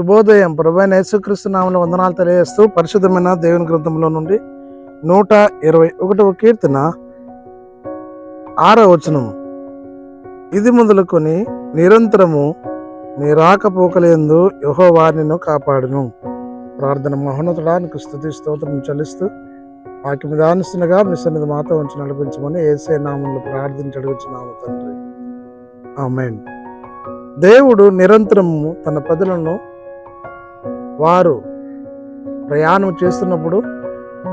శుభోదయం. ప్రభు యేసుక్రీస్తు నామంలో వందనాలు తెలియజేస్తూ పరిశుద్ధమైన దేవుని గ్రంథంలో నుండి నూట ఇరవై ఒకటవ కీర్తన ఆరో వచనం. ఇది మొదలుకొని నిరంతరము నీ రాకపోకలేందు యహో వారిని కాపాడును. ప్రార్థన మహోన్నతుడానికి స్థుతి స్తోత్రం చెల్లిస్తూ వాక్యం దానిస్తుండగా మీ సన్నిధి మాతో ఉంచి నడిపించమని ఏసే నామంలో ప్రార్థించి అడుగుచున్నాము తండ్రి. ఆమెన్. దేవుడు నిరంతరము తన ప్రజలను వారు ప్రయాణం చేస్తున్నప్పుడు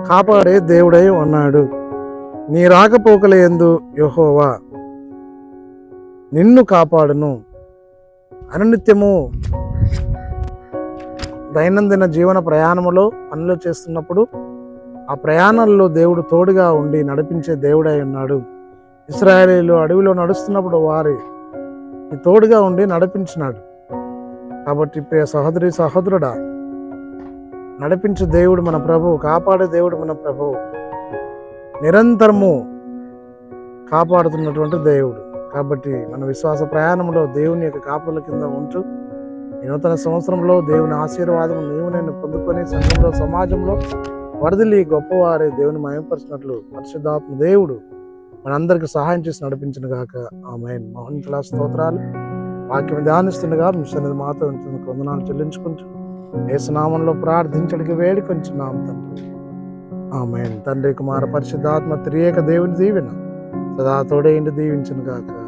కాపాడే దేవుడై ఉన్నాడు. నీ రాకపోకల ఎందు యహోవా నిన్ను కాపాడును. అనునిత్యము దైనందిన జీవన ప్రయాణములో పనులు చేస్తున్నప్పుడు ఆ ప్రయాణంలో దేవుడు తోడుగా ఉండి నడిపించే దేవుడై ఉన్నాడు. ఇస్రాయేలీలు అడవిలో నడుస్తున్నప్పుడు వారి తోడుగా ఉండి నడిపించినాడు. కాబట్టి ప్రియ సహోదరి సహోదరుడా నడిపించే దేవుడు మన ప్రభువు కాపాడే దేవుడు మన ప్రభువు నిరంతరము కాపాడుతున్నటువంటి దేవుడు. కాబట్టి మన విశ్వాస ప్రయాణంలో దేవుని యొక్క కాపుల కింద ఉంటూ ఈ నూతన సంవత్సరంలో దేవుని ఆశీర్వాదం నీవు నేను పొందుకొని సంఘంలో సమాజంలో వరదలి గొప్పవారే దేవుని మయంపరిచినట్లు పరిశుద్ధాత్మ దేవుడు మనందరికీ సహాయం చేసి నడిపించిన గాక. ఆమె మహోన్నతుల స్తోత్రాలు. వాక్యం ధ్యానిస్తుండగా మీ సన్నిధి మాతో వందనాలు చెల్లించుకుంటూ ఏసునామంలో ప్రార్థించడానికి వేడుకొంచున్నాం తండ్రి. ఆమె తండ్రి కుమార పరిశుద్ధాత్మ త్రియేక దేవుని దీవెన సదా తోడేంటి దీవించిన గాక